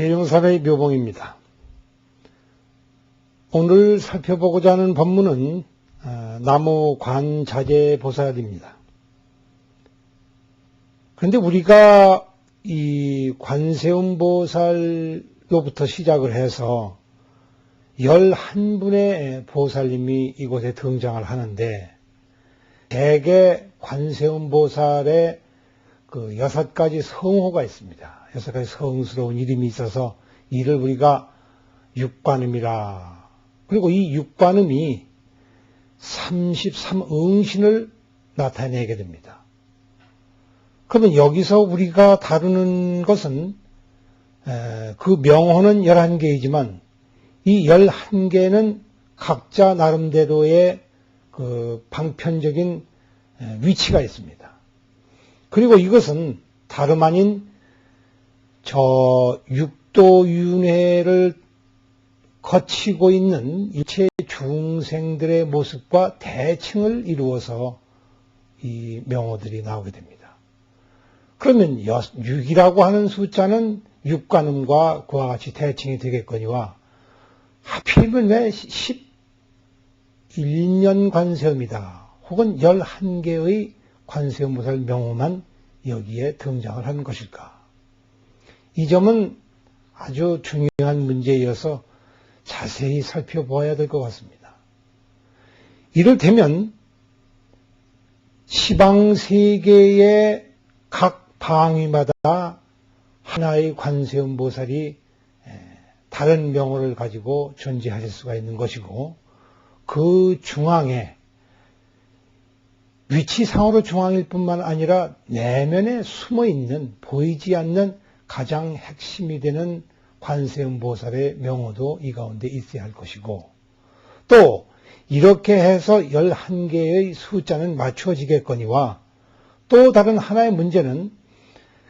계룡산의 묘봉입니다. 오늘 살펴보고자 하는 법문은 어, 나무 관자재 보살입니다. 그런데 우리가 이 관세음 보살로부터 시작을 해서 11분의 보살님이 이곳에 등장을 하는데 대개 관세음 보살의 그 여섯 가지 성호가 있습니다. 여섯 가지 성스러운 이름이 있어서 이를 우리가 육관음이라. 그리고 이 육관음이 33응신을 나타내게 됩니다. 그러면 여기서 우리가 다루는 것은 그 명호는 11개이지만 이 11개는 각자 나름대로의 그 방편적인 위치가 있습니다. 그리고 이것은 다름 아닌 저 육도윤회를 거치고 있는 일체 중생들의 모습과 대칭을 이루어서 이 명호들이 나오게 됩니다. 그러면 6이라고 하는 숫자는 육관음과 그와 같이 대칭이 되겠거니와 하필이면 왜 11년 관세음이다. 혹은 11개의 관세음보살 명호만 여기에 등장을 하는 것일까? 이 점은 아주 중요한 문제이어서 자세히 살펴보아야 될 것 같습니다. 이를테면 시방 세계의 각 방위마다 하나의 관세음 보살이 다른 명호를 가지고 존재하실 수가 있는 것이고 그 중앙에 위치상으로 중앙일 뿐만 아니라 내면에 숨어 있는 보이지 않는 가장 핵심이 되는 관세음 보살의 명호도 이 가운데 있어야 할 것이고 또 이렇게 해서 11개의 숫자는 맞춰지겠거니와 또 다른 하나의 문제는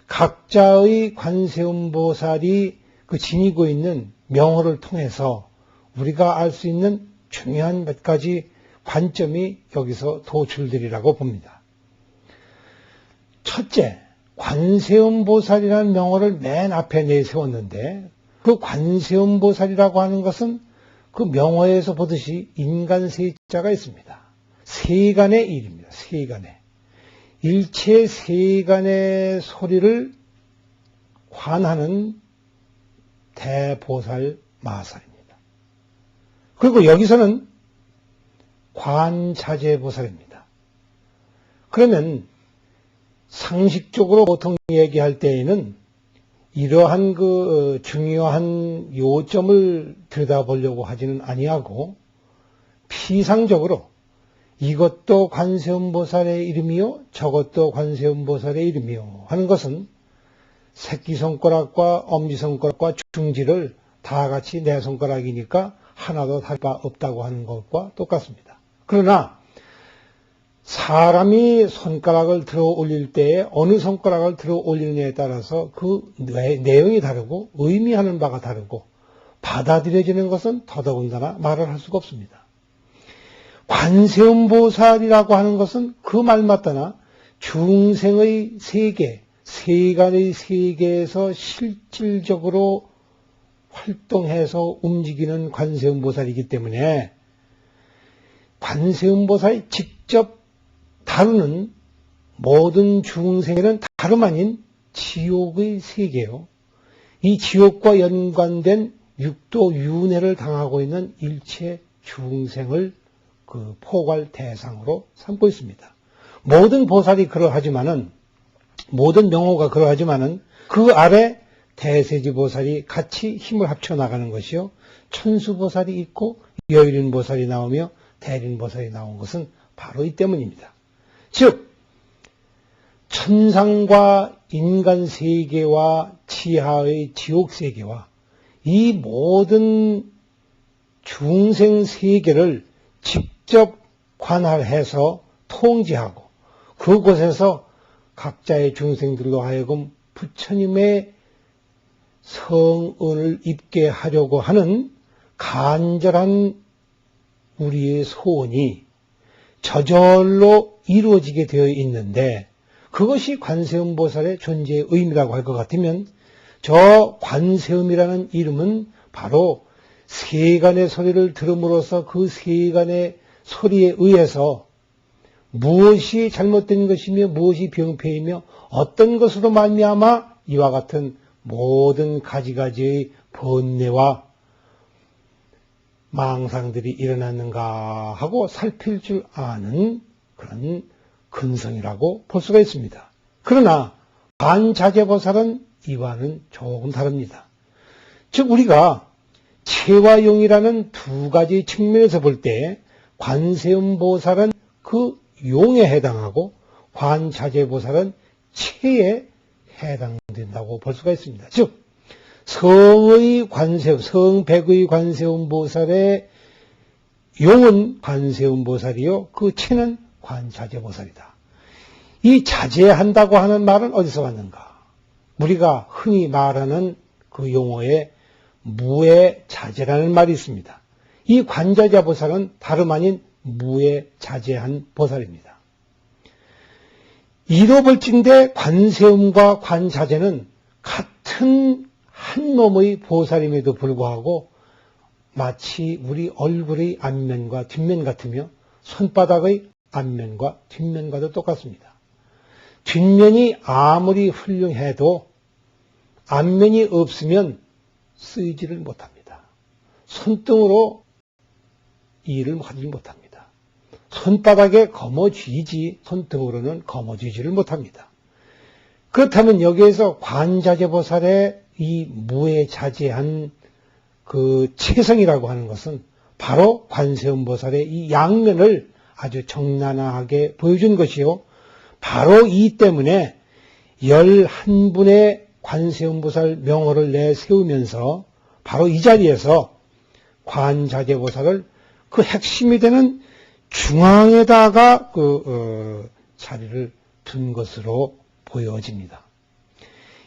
각자의 관세음 보살이 그 지니고 있는 명호를 통해서 우리가 알 수 있는 중요한 몇 가지 관점이 여기서 도출되리라고 봅니다. 첫째, 관세음보살이라는 명호를 맨 앞에 내세웠는데 그 관세음보살이라고 하는 것은 그 명호에서 보듯이 인간 세자가 있습니다. 세간의 일입니다. 세간의. 일체 세간의 소리를 관하는 대보살 마살입니다. 그리고 여기서는 관자재보살입니다. 그러면 상식적으로 보통 얘기할 때에는 이러한 그 어, 중요한 요점을 들여다보려고 하지는 아니하고 피상적으로 이것도 관세음보살의 이름이요 저것도 관세음보살의 이름이요 하는 것은 새끼손가락과 엄지손가락과 중지를 다 같이 내 손가락이니까 하나도 바 없다고 하는 것과 똑같습니다. 그러나 사람이 손가락을 들어 올릴 때에 어느 손가락을 들어 올리느냐에 따라서 그 내용이 다르고 의미하는 바가 다르고 받아들여지는 것은 더더군다나 말을 할 수가 없습니다. 관세음보살이라고 하는 것은 그말 맞다나 중생의 세계, 세간의 세계에서 실질적으로 활동해서 움직이는 관세음보살이기 때문에 관세음보살이 직접 다루는 모든 중생에는 다름 아닌 지옥의 세계요. 이 지옥과 연관된 육도 윤회를 당하고 있는 일체 중생을 그 포괄 대상으로 삼고 있습니다. 모든 보살이 그러하지만은 모든 명호가 그러하지만은 그 아래 대세지 보살이 같이 힘을 합쳐 나가는 것이요. 천수 보살이 있고 여일인 보살이 나오며 대린보살이 나온 것은 바로 이 때문입니다. 즉, 천상과 인간 세계와 지하의 지옥 세계와 이 모든 중생 세계를 직접 관할해서 통제하고 그곳에서 각자의 중생들로 하여금 부처님의 성은을 입게 하려고 하는 간절한 우리의 소원이 저절로 이루어지게 되어 있는데 그것이 관세음보살의 존재의 의미라고 할 것 같으면 저 관세음이라는 이름은 바로 세간의 소리를 들음으로써 그 세간의 소리에 의해서 무엇이 잘못된 것이며 무엇이 병폐이며 어떤 것으로 말미암아 이와 같은 모든 가지가지의 번뇌와 망상들이 일어났는가 하고 살필 줄 아는 그런 근성이라고 볼 수가 있습니다. 그러나 반자재보살은 이와는 조금 다릅니다. 즉 우리가 체와 용이라는 두 가지 측면에서 볼 때 관세음보살은 그 용에 해당하고 관자재보살은 체에 해당된다고 볼 수가 있습니다. 즉 성의 관세음, 성백의 관세음 보살의 용은 관세음 보살이요 그 체는 관자재 보살이다. 이 자제한다고 하는 말은 어디서 왔는가? 우리가 흔히 말하는 그 용어에 무의 자제라는 말이 있습니다. 이 관자자 보살은 다름 아닌 무의 자제한 보살입니다. 이로 볼진대 관세음과 관자제는 같은 한 놈의 보살임에도 불구하고 마치 우리 얼굴의 앞면과 뒷면 같으며 손바닥의 앞면과 뒷면과도 똑같습니다. 뒷면이 아무리 훌륭해도 앞면이 없으면 쓰이지를 못합니다. 손등으로 일을 하지 못합니다. 손바닥에 거머쥐지 손등으로는 거머쥐지를 못합니다. 그렇다면 여기에서 관자재보살의 이 무에 자제한 그 체성이라고 하는 것은 바로 관세음보살의 이 양면을 아주 정난하게 보여준 것이요. 바로 이 때문에 열한 분의 관세음보살 명호를 내세우면서 바로 이 자리에서 관자재보살을 그 핵심이 되는 중앙에다가 그 어, 자리를 둔 것으로 보여집니다.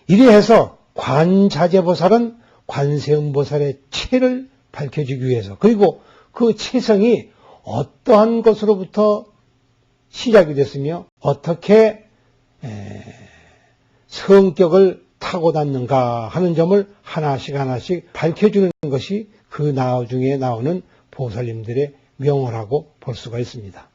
이리해서 관자재보살은 관세음보살의 체를 밝혀주기 위해서 그리고 그 체성이 어떠한 것으로부터 시작이 됐으며 어떻게 성격을 타고났는가 하는 점을 하나씩 하나씩 밝혀주는 것이 그 나중에 나오는 보살님들의 명호라고 볼 수가 있습니다.